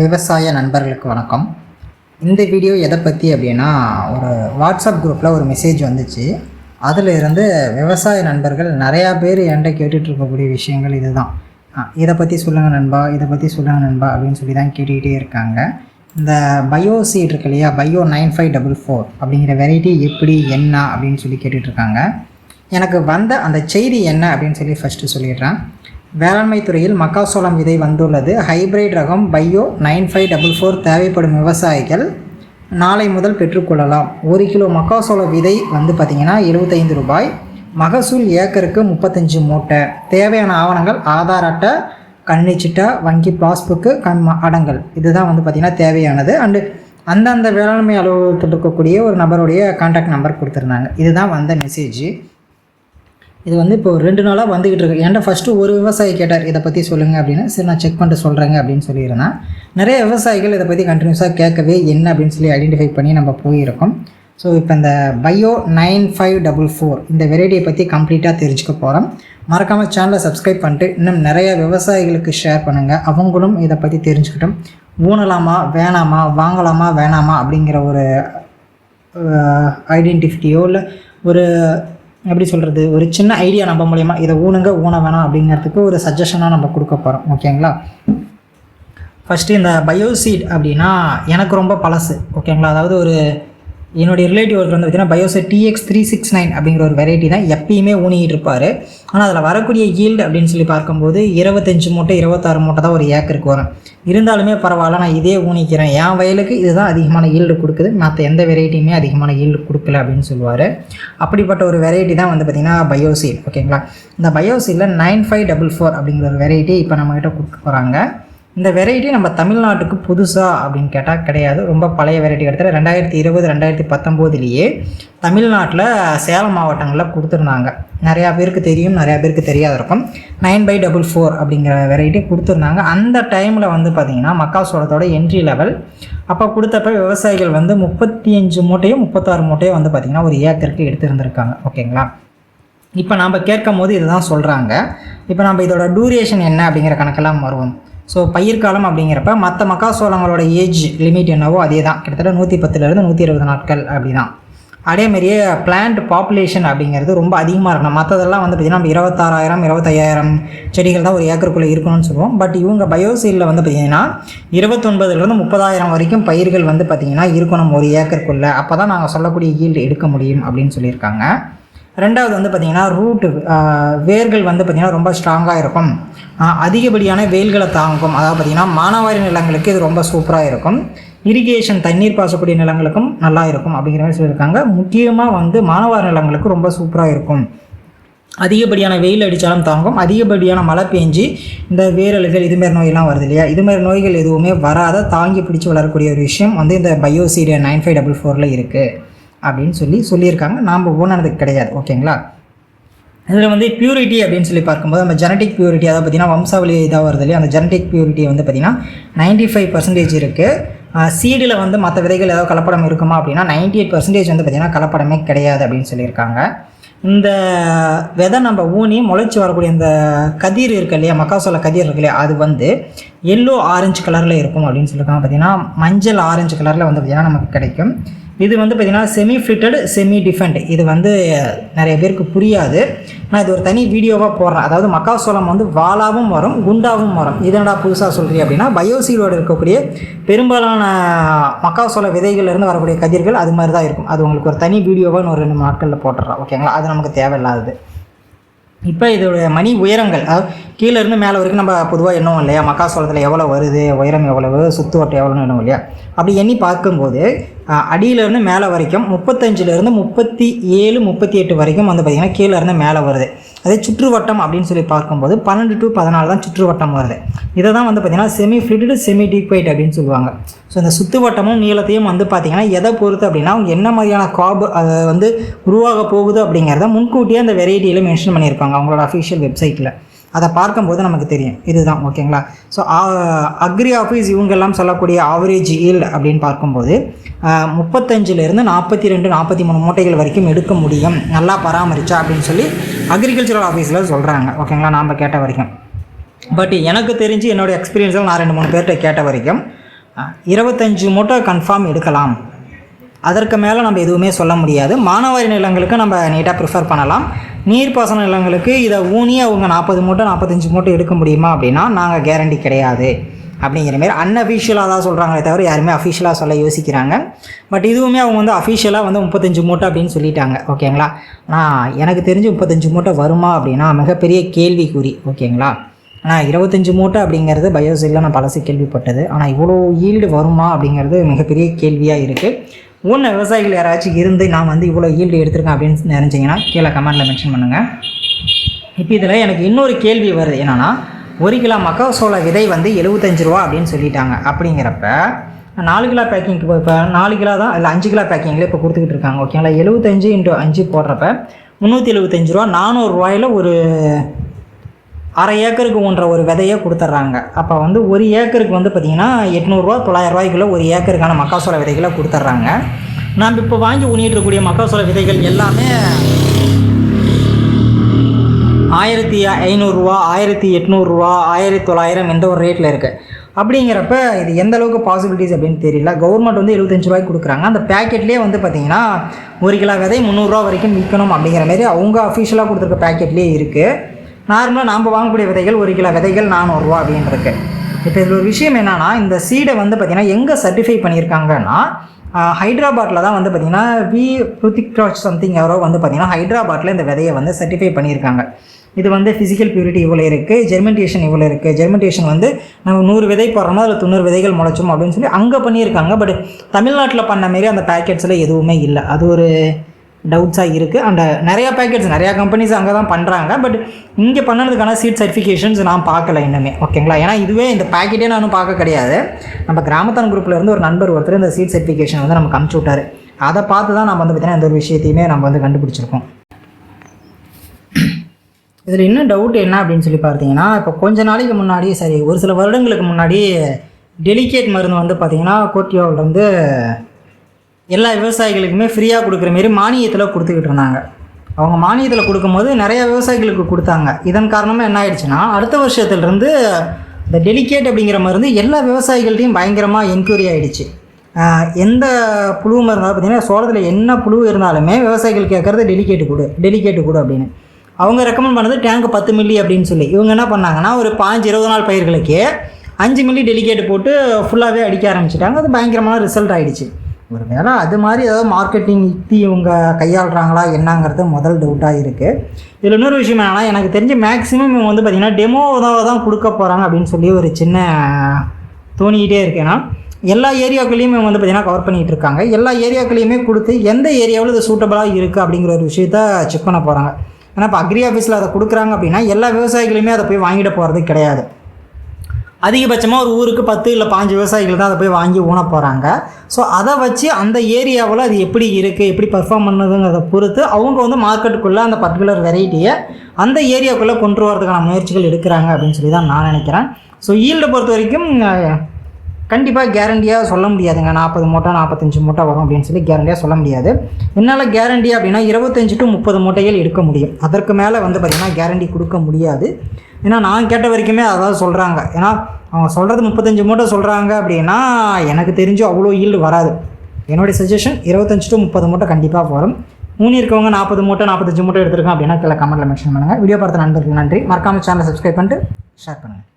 விவசாய நண்பர்களுக்கு வணக்கம். இந்த வீடியோ எதை பற்றி அப்படின்னா ஒரு வாட்ஸ்அப் குரூப்பில் ஒரு மெசேஜ் வந்துச்சு. அதில் இருந்து விவசாய நண்பர்கள் நிறையா பேர் என்கிட்ட கேட்டுட்டு இருக்கக்கூடிய விஷயங்கள் இதுதான். இதை பற்றி சொல்லுங்கள் நண்பா இதை பற்றி சொல்லுங்கள் நண்பா அப்படின்னு சொல்லி தான் கேட்டுக்கிட்டே இருக்காங்க. இந்த பயோ சீட் இருக்கு இல்லையா bio nine five double four அப்படிங்கிற வெரைட்டி எப்படி என்ன அப்படின்னு சொல்லி கேட்டுட்ருக்காங்க எனக்கு வந்த அந்த செய்தி என்ன அப்படின்னு சொல்லி ஃபஸ்ட்டு சொல்லிடுறேன். வேளாண்மை துறையில் மக்காசோளம் விதை வந்துள்ளது. ஹைபிரிட் ரகம் bio nine five double four தேவைப்படும் விவசாயிகள் நாளை முதல் பெற்றுக்கொள்ளலாம். ஒரு கிலோ மக்காசோள விதை வந்து பார்த்திங்கன்னா எழுபத்தைந்து ரூபாய். மகசூல் ஏக்கருக்கு முப்பத்தஞ்சு மூட்டை. தேவையான ஆவணங்கள் ஆதார் அட்டை கண்ணிச்சிட்டா வங்கி பாஸ்புக்கு கண் அடங்கல். இதுதான் வந்து பார்த்திங்கன்னா தேவையானது. அண்டு அந்தந்த வேளாண்மை அலுவலகத்தில் இருக்கக்கூடிய ஒரு நபருடைய கான்டாக்ட் நம்பர் கொடுத்துருந்தாங்க. இதுதான் வந்த மெசேஜ் இது வந்து இப்போ ரெண்டு நாளாக வந்துக்கிட்டு இருக்கு. என்கிட்ட ஃபஸ்ட்டு ஒரு விவசாயி கேட்டார் இதை பற்றி சொல்லுங்கள் அப்படின்னு. சரி நான் செக் பண்ணிட்டு சொல்கிறேங்க அப்படின்னு சொல்லியிருந்தேன் நிறைய விவசாயிகள் இதை பற்றி கண்டினியூஸாக கேட்கவே என்ன அப்படின்னு சொல்லி ஐடென்டிஃபை பண்ணி நம்ம போயிருக்கோம். ஸோ இப்போ இந்த bio nine five double four இந்த வெரைட்டியை பற்றி கம்ப்ளீட்டாக தெரிஞ்சுக்க போகிறோம் மறக்காமல் சேனலை சப்ஸ்கிரைப் பண்ணிட்டு இன்னும் நிறையா விவசாயிகளுக்கு ஷேர் பண்ணுங்கள் அவங்களும் இதை பற்றி தெரிஞ்சுக்கிட்டோம். ஊனலாமா வேணாமா வாங்கலாமா வேணாமா அப்படிங்கிற ஒரு ஐடென்டிஃபிட்டியோ இல்லை ஒரு எப்படி சொல்கிறது ஒரு சின்ன ஐடியா நம்ம மூலயமா இதை ஊனுங்க ஊன வேணாம் அப்படிங்கிறதுக்கு ஒரு சஜஷனாக நம்ம கொடுக்க போகிறோம் ஓகேங்களா? ஃபஸ்ட்டு இந்த பயோசீட் அப்படின்னா எனக்கு ரொம்ப பழசு. ஓகேங்களா? அதாவது ஒரு என்னுடைய ரிலேட்டிவ் ஒருத்தர் வந்து பார்த்தீங்கன்னா Bioseed DX three six nine அப்படிங்கிற ஒரு வெரைட்டி தான் எப்பயுமே ஊனிக்கிட்டு இருப்பார். ஆனால் அதில் வரக்கூடிய ஈல்டு அப்படின்னு சொல்லி பார்க்கும்போது இருபத்தஞ்சு மூட்டை இருபத்தாறு மூட்டை தான் ஒரு ஏக்கருக்கு வரும். இருந்தாலுமே பரவாயில்ல நான் இதே ஊனிக்கிறேன். என் வயலுக்கு இதுதான் அதிகமான ஈல்டு கொடுக்குது. மற்ற எந்த வெரைட்டியுமே அதிகமான ஈல்டு கொடுக்கல அப்படின்னு சொல்லுவார். அப்படிப்பட்ட ஒரு வெரைட்டி தான் வந்து பார்த்திங்கன்னா பயோசீல் ஓகேங்களா? இந்த பயோசீலில் நைன் ஃபைவ் டபுள் ஃபோர் அப்படிங்கிற ஒரு வெரைட்டி இப்போ நம்மக்கிட்ட கொடுக்க போகிறாங்க இந்த வெரைட்டி நம்ம தமிழ்நாட்டுக்கு புதுசாக அப்படின்னு கேட்டால் கிடையாது. ரொம்ப பழைய வெரைட்டி கிட்டத்தட்ட ரெண்டாயிரத்தி இருபது ரெண்டாயிரத்தி பத்தொம்போதுலேயே தமிழ்நாட்டில் சேலம் மாவட்டங்களில் கொடுத்துருந்தாங்க. நிறையா பேருக்கு தெரியும் நிறையா பேருக்கு தெரியாத இருக்கும். நைன் பை டபுள் ஃபோர் அப்படிங்கிற வெரைட்டி கொடுத்துருந்தாங்க. அந்த டைமில் வந்து பார்த்திங்கன்னா மக்காசோளத்தோட என்ட்ரி லெவல் அப்போ கொடுத்தப்ப விவசாயிகள் வந்து முப்பத்தி அஞ்சு மூட்டையும் முப்பத்தாறு மூட்டையும் வந்து பார்த்திங்கன்னா ஒரு ஏக்கருக்கு எடுத்துருந்துருக்காங்க. ஓகேங்களா? இப்போ நாம் கேட்கும் போது இதுதான் சொல்கிறாங்க இப்போ நம்ம இதோட டூரேஷன் என்ன அப்படிங்கிற கணக்கெல்லாம் வருவோம். ஸோ பயிர்காலம் அப்படிங்கிறப்ப மற்ற மக்காசோளங்களோட ஏஜ் லிமிட் என்னவோ அதே தான் கிட்டத்தட்ட நூற்றி பத்துலேருந்து நூற்றி இருபது நாட்கள் அப்படி தான் அதேமாரியே பிளான்ட் பாப்புலேஷன் அப்படிங்கிறது ரொம்ப அதிகமாக இருக்கணும். மற்றதெல்லாம் வந்து பார்த்திங்கன்னா நம்ம இருபத்தாறாயிரம் இருபத்தையாயிரம் செடிகள் தான் ஒரு ஏக்கருக்குள்ளே இருக்கணும்னு சொல்லுவோம். பட் இவங்க பயோசீலில் வந்து பார்த்திங்கன்னா இருபத்தொன்பதுலேருந்து முப்பதாயிரம் வரைக்கும் பயிர்கள் வந்து பார்த்திங்கன்னா இருக்கணும் ஒரு ஏக்கருக்குள்ளே. அப்போ தான் நாங்கள் சொல்லக்கூடிய ஈல்டு எடுக்க முடியும் அப்படின்னு சொல்லியிருக்காங்க. ரெண்டாவது வந்து பார்த்திங்கன்னா ரூட்டு வேர்கள் வந்து பார்த்திங்கன்னா ரொம்ப ஸ்ட்ராங்காக இருக்கும். அதிகப்படியான வெயில்களை தாங்கும். அதாவது பார்த்திங்கன்னா மானாவாரி நிலங்களுக்கு இது ரொம்ப சூப்பராக இருக்கும். இரிகேஷன் தண்ணீர் பாசக்கூடிய நிலங்களுக்கும் நல்லா இருக்கும் அப்படிங்கிற மாதிரி சொல்லியிருக்காங்க. முக்கியமாக வந்து மானாவாரி நிலங்களுக்கு ரொம்ப சூப்பராக இருக்கும். அதிகப்படியான வெயில் அடித்தாலும் தாங்கும். அதிகப்படியான மழை பெஞ்சு இந்த வேரல்கள் இதுமாரி நோயெல்லாம் வருது இல்லையா? இதுமாரி நோய்கள் எதுவுமே வராத தாங்கி பிடிச்சி வளரக்கூடிய ஒரு விஷயம் வந்து இந்த பயோசீரியா நைன் ஃபைவ் டபுள் ஃபோரில் இருக்குது அப்படின்னு சொல்லி சொல்லியிருக்காங்க. நாம் ஊனதுக்கு கிடையாது. ஓகேங்களா? இதில் வந்து பியூரிட்டி அப்படின்னு சொல்லி பார்க்கும்போது நம்ம ஜெனட்டிக் பியூரிட்டி அதாவது பார்த்திங்கன்னா வம்சாவளி இதாக வருது இல்லையா? அந்த ஜெனட்டிக் பியூரிட்டி வந்து பார்த்திங்கன்னா நைன்டி ஃபைவ் பர்சன்டேஜ் இருக்குது சீடில் வந்து மற்ற விதைகள் ஏதாவது கலப்படம் இருக்குமா அப்படின்னா நைன்டி எயிட் பர்சன்டேஜ் வந்து பார்த்திங்கன்னா கலப்படமே கிடையாது அப்படின்னு சொல்லியிருக்காங்க. இந்த விதை நம்ம ஊனி முளைச்சி வரக்கூடிய இந்த கதிர் இருக்கு இல்லையா? மக்காசோள கதிர் இருக்கு இல்லையா? அது வந்து எல்லோ ஆரஞ்சு கலரில் இருக்கும் அப்படின்னு சொல்லியிருக்காங்க. பார்த்தீங்கன்னா மஞ்சள் ஆரஞ்சு கலரில் வந்து பார்த்திங்கன்னா நமக்கு கிடைக்கும். இது வந்து பார்த்திங்கன்னா செமி ஃபிட்டடு செமி டிஃபெண்ட் இது வந்து நிறைய பேருக்கு புரியாது. நான் இது ஒரு தனி வீடியோவாக போடுறேன். அதாவது மக்காசோளம் வந்து வாலாவும் வரும் குண்டாவும் வரும். இதனடா புதுசாக சொல்கிறீங்க அப்படின்னா பயோசீலோடு இருக்கக்கூடிய பெரும்பாலான மக்காசோள விதைகள்லேருந்து வரக்கூடிய கதிர்கள் அது மாதிரி தான் இருக்கும். அது உங்களுக்கு ஒரு தனி வீடியோவாக இன்னும் ஒரு ரெண்டு நாட்களில் போட்டுறோம் ஓகேங்களா? அது நமக்கு தேவையில்லாதது. இப்போ இதோடைய மணி உயரங்கள் அதாவது கீழேருந்து மேலே வரைக்கும் நம்ம பொதுவாக எண்ணுவோம் இல்லையா? மக்காசோளத்தில் எவ்வளோ வருது உயரம் எவ்வளவு சுத்துவட்டம் எவ்வளோன்னு எண்ணுவோம் இல்லையா? அப்படி எண்ணி பார்க்கும்போது அடியிலேருந்து மேலே வரைக்கும் முப்பத்தஞ்சிலேருந்து முப்பத்தி ஏழு முப்பத்தி எட்டு வரைக்கும் வந்து பார்த்திங்கன்னா கீழேருந்து மேலே வருது. அதே சுற்றுவட்டம் அப்படின்னு சொல்லி பார்க்கும்போது பன்னெண்டு டு பதினாலு தான் சுற்றுவட்டம் வருது. இதை தான் வந்து பார்த்திங்கன்னா செமி ஃபிட்டடு செமி டீக்வைட் அப்படின்னு சொல்லுவாங்க. ஸோ இந்த சுற்றுவட்டமும் நீளத்தையும் வந்து பார்த்திங்கன்னா எதை பொறுத்து அப்படின்னா அவங்க என்ன மாதிரியான காபு அது வந்து உருவாக போகுது அப்படிங்கிறத முன்கூட்டியே அந்த வெரைட்டியில் மென்ஷன் பண்ணியிருப்பாங்க அவங்களோட அஃபிஷியல் வெப்சைட்டில் அதை பார்க்கும்போது நமக்கு தெரியும். இதுதான் ஓகேங்களா? ஸோ அக்ரி ஆஃபீஸ் இவங்கெல்லாம் சொல்லக்கூடிய ஆவரேஜ் ஈல்டு அப்படின்னு பார்க்கும்போது முப்பத்தஞ்சிலேருந்து முப்பத்தஞ்சுலேருந்து நாற்பத்தி ரெண்டு நாற்பத்தி மூணு மூட்டைகள் வரைக்கும் எடுக்க முடியும். நல்லா பராமரிச்சா அப்படின்னு சொல்லி அக்ரிகல்ச்சரல் ஆஃபீஸில் சொல்கிறாங்க ஓகேங்களா நாம் கேட்ட வரைக்கும். பட் எனக்கு தெரிஞ்சு என்னோட எக்ஸ்பீரியன்ஸில் நான் ரெண்டு மூணு பேர்கிட்ட கேட்ட வரைக்கும் இருபத்தஞ்சு மூட்டை கன்ஃபார்ம் எடுக்கலாம். அதற்கு மேலே நம்ம எதுவுமே சொல்ல முடியாது. மானாவாரி நிலங்களுக்கு நம்ம நீட்டாக ப்ரிஃபர் பண்ணலாம். நீர்ப்பாசன நிலங்களுக்கு இதை ஊனி அவங்க நாற்பது மூட்டை நாற்பத்தஞ்சு மூட்டை எடுக்க முடியுமா அப்படின்னா நாங்கள் கேரண்டி கிடையாது. அப்படிங்கிற மாதிரி அன்அஃபிஷியலாக தான் சொல்கிறாங்களே தவிர யாருமே அஃபிஷியலாக சொல்ல யோசிக்கிறாங்க. பட் இதுவுமே அவங்க வந்து அஃபிஷியலாக வந்து முப்பத்தஞ்சு மூட்டை அப்படின்னு சொல்லிட்டாங்க. ஓகேங்களா ஆனால் எனக்கு தெரிஞ்சு முப்பத்தஞ்சு மூட்டை வருமா அப்படின்னா மிகப்பெரிய கேள்விக்குறி. ஓகேங்களா ஆனால் இருபத்தஞ்சு மூட்டை அப்படிங்கிறது பயோசில்ல நான் பழசு கேள்விப்பட்டது. ஆனால் இவ்வளோ ஈல்டு வருமா அப்படிங்கிறது மிகப்பெரிய கேள்வியாக இருக்குது ஒன்று விவசாயிகள் யாராச்சும் இருந்து நான் வந்து இவ்வளோ ஈல்டு எடுத்திருக்கேன் அப்படின்னு நினச்சிங்கன்னா கீழே கமெண்டில் மென்ஷன் பண்ணுங்கள் இப்போ இதில் எனக்கு இன்னொரு கேள்வி வருது. என்னென்னா ஒரு கிலோ மக்காசோள விதை வந்து எழுபத்தஞ்சு ரூபா அப்படின்னு சொல்லிட்டாங்க. அப்படிங்கிறப்ப நாலு கிலோ பேக்கிங்க்கு இப்போ இப்போ நாலு கிலோ தான் இல்லை அஞ்சு கிலோ பேக்கிங்கில் இப்போ கொடுத்துக்கிட்டு இருக்காங்க ஓகேங்களா எழுபத்தஞ்சு இன்ட்டு அஞ்சு போடுறப்ப முந்நூற்றி எழுபத்தஞ்சு ரூபா நானூறுரூவாயில் ஒரு அரை ஏக்கருக்கு ஒன்ற ஒரு விதையை கொடுத்துட்றாங்க. அப்போ வந்து ஒரு ஏக்கருக்கு வந்து பார்த்திங்கன்னா எட்நூறுரூவா தொள்ளாயிரரூவாய்க்குள்ள ஒரு ஏக்கருக்கான மக்காசோள விதைகளை கொடுத்துட்றாங்க. நாம் இப்போ வாங்கி ஊனிட்டு இருக்கக்கூடிய மக்காசோள விதைகள் எல்லாமே ஆயிரத்தி ஐநூறுரூவா ஆயிரத்தி எட்நூறுரூவா ஆயிரத்தி தொள்ளாயிரம் எந்த ஒரு ரேட்டில் இருக்குது அப்படிங்கிறப்ப இது எந்த அளவுக்கு பாசிபிலிட்டிஸ் அப்படின்னு தெரியல. கவர்மெண்ட் வந்து எழுபத்தஞ்சு ரூபாய்க்கு கொடுக்குறாங்க. அந்த பேக்கெட்லேயே வந்து பார்த்தீங்கன்னா ஒரு கிலோ விதை முந்நூறுரூவா வரைக்கும் விற்கணும் அப்படிங்கிற மாதிரி அவங்க அஃபிஷியலாக கொடுத்துருக்க பேக்கெட்லேயே இருக்குது நார்மலாக நாம் வாங்கக்கூடிய விதைகள் ஒரு கிலோ விதைகள் நானூறுரூவா அப்படின்னு இப்போ இதில் ஒரு விஷயம் என்னென்னா இந்த சீடை வந்து பார்த்திங்கன்னா எங்கே சர்டிஃபை பண்ணியிருக்காங்கன்னா ஹைதராபாத்தில் தான் வந்து பார்த்திங்கன்னா வி ருத்திக்ராஜ் சம்திங் யாரோ வந்து பார்த்திங்கன்னா ஹைதராபாத்தில் இந்த விதையை வந்து சர்டிஃபை பண்ணியிருக்காங்க. இது வந்து ஃபிசிக்கல் பியூரிட்டி இவ்வளோ இருக்குது ஜெர்மெண்டேஷன் இவ்வளோ இருக்குது ஜெர்மெண்டேஷன் வந்து நம்ம நூறு விதை போடுறோம்னா அதில் தொண்ணூறு விதைகள் முளைச்சோம் அப்படின்னு சொல்லி அங்கே பண்ணியிருக்காங்க. பட் தமிழ்நாட்டில் பண்ண மாரி அந்த பேக்கெட்ஸில் எதுவுமே இல்லை. அது ஒரு டவுட்ஸாக இருக்குது அண்ட் நிறையா பேக்கெட்ஸ் நிறையா கம்பெனிஸ் அங்கே தான் பண்ணுறாங்க பட் இங்கே பண்ணதுக்கான சீட் சர்டிஃபிகேஷன்ஸ் நான் பார்க்கல இன்னுமே. ஓகேங்களா ஏன்னா இதுவே இந்த பேக்கெட்டே நானும் பார்க்க கிடையாது. நம்ம கிராமத்தான் குரூப்பில் இருந்து ஒரு நண்பர் ஒருத்தர் இந்த சீட் சர்டிஃபிகேஷன் வந்து நமக்கு அமுச்சு விட்டாரு. அதை பார்த்து தான் நம்ம வந்து பார்த்தீங்கன்னா எந்த ஒரு விஷயத்தையுமே நம்ம வந்து கண்டுபிடிச்சிருக்கோம். இதில் இன்னும் டவுட் என்ன அப்படின்னு சொல்லி பார்த்தீங்கன்னா இப்போ கொஞ்ச நாளைக்கு முன்னாடி சரி ஒரு சில வருடங்களுக்கு முன்னாடி டெலிகேட் மருந்து வந்து பார்த்தீங்கன்னா கோட்டியோவிலேருந்து எல்லா விவசாயிகளுக்குமே ஃப்ரீயாக கொடுக்குற மாரி மானியத்தில் கொடுத்துக்கிட்டு இருந்தாங்க. அவங்க மானியத்தில் கொடுக்கும்போது நிறைய விவசாயிகளுக்கு கொடுத்தாங்க. இதன் காரணமாக என்ன ஆயிடுச்சுன்னா அடுத்த வருஷத்துலேருந்து இந்த டெலிகேட் அப்படிங்கிற மருந்து எல்லா விவசாயிகள்ட்டையும் பயங்கரமாக என்கொயரி ஆகிடுச்சு எந்த புழு மருந்தாலும் பார்த்தீங்கன்னா சோளத்தில் என்ன புழு இருந்தாலுமே விவசாயிகள் கேட்குறது டெலிகேட்டு கொடு டெலிகேட்டு கொடு அப்படின்னு. அவங்க ரெக்கமெண்ட் பண்ணது டேங்க் பத்து மில்லி அப்படின்னு சொல்லி. இவங்க என்ன பண்ணாங்கன்னா ஒரு பாஞ்சு இருபது நாள் பயிர்களுக்கே அஞ்சு மில்லி டெலிகேட் போட்டு ஃபுல்லாகவே அடிக்க ஆரம்பிச்சிட்டாங்க. அது பயங்கரமான ரிசல்ட் ஆகிடுச்சு ஒரு வேளை அது மாதிரி ஏதாவது மார்க்கெட்டிங் யுக்தி இவங்க கையாளுறாங்களா என்னங்கிறது முதல் டவுட்டாக இருக்குது இதில் இன்னொரு விஷயம் என்னன்னா எனக்கு தெரிஞ்சு மேக்ஸிமம் இவங்க வந்து பார்த்திங்கன்னா டெமோ தான் கொடுக்க போகிறாங்க அப்படின்னு சொல்லி ஒரு சின்ன தோணிக்கிட்டே இருக்கேன்னா எல்லா ஏரியாக்களையும் இவங்க வந்து பார்த்திங்கன்னா கவர் பண்ணிகிட்டு இருக்காங்க. எல்லா ஏரியாக்களையுமே கொடுத்து எந்த ஏரியாவில் இது சூட்டபுளாக இருக்குது அப்படிங்கிற ஒரு விஷயத்த செக் பண்ண போகிறாங்க ஆனால் இப்போ அக்ரி ஆஃபீஸில் அதை கொடுக்குறாங்க அப்படின்னா எல்லா விவசாயிகளுமே அதை போய் வாங்கிட்டு போகிறது கிடையாது. அதிகபட்சமாக ஒரு ஊருக்கு பத்து இல்லை பாஞ்சு விவசாயிகள் தான் அதை போய் வாங்கி ஊன போகிறாங்க ஸோ அதை வச்சு அந்த ஏரியாவில் அது எப்படி இருக்குது எப்படி பர்ஃபார்ம் பண்ணுதுங்கிறத பொறுத்து அவங்க வந்து மார்க்கெட்டுக்குள்ளே அந்த பர்டிகுலர் வெரைட்டியை அந்த ஏரியாவுக்குள்ளே கொண்டு வரதுக்கான முயற்சிகள் எடுக்கிறாங்க அப்படின்னு சொல்லி தான் நான் நினைக்கிறேன். ஸோ ஈல்டு பொறுத்த வரைக்கும் கண்டிப்பாக கேரண்டியாக சொல்ல முடியாதுங்க. நாற்பது மூட்டை நாற்பத்தஞ்சு மூட்டை வரும் அப்படின்னு சொல்லி கேரண்டியாக சொல்ல முடியாது. என்னால் கேரண்டி அப்படின்னா இருபத்தஞ்சு டு முப்பது மூட்டைகள் எடுக்க முடியும். அதற்கு மேலே வந்து பார்த்திங்கன்னா கேரண்டி கொடுக்க முடியாது. ஏன்னா நான் கேட்ட வரைக்குமே அதான் சொல்கிறாங்க ஏன்னா அவங்க சொல்கிறது முப்பத்தஞ்சு மூட்டை சொல்கிறாங்க அப்படின்னா எனக்கு தெரிஞ்சு அவ்வளோ ஈல்டு வராது. என்னுடைய சஜஷன் இருபத்தஞ்சு டு முப்பது மூட்டை கண்டிப்பாக வரும். மூணு இருக்கவங்க நாற்பது மூட்டை நாற்பத்தஞ்சு மூட்டை எடுத்துருக்கோம் அப்படின்னா கீழே கமெண்ட்டில் மென்ஷன் பண்ணுங்கள் வீடியோ பார்த்த நண்பர்களுக்கு நன்றி. மறக்காமல் சேனலை சப்ஸ்கிரைப் பண்ணிட்டு ஷேர் பண்ணுங்கள்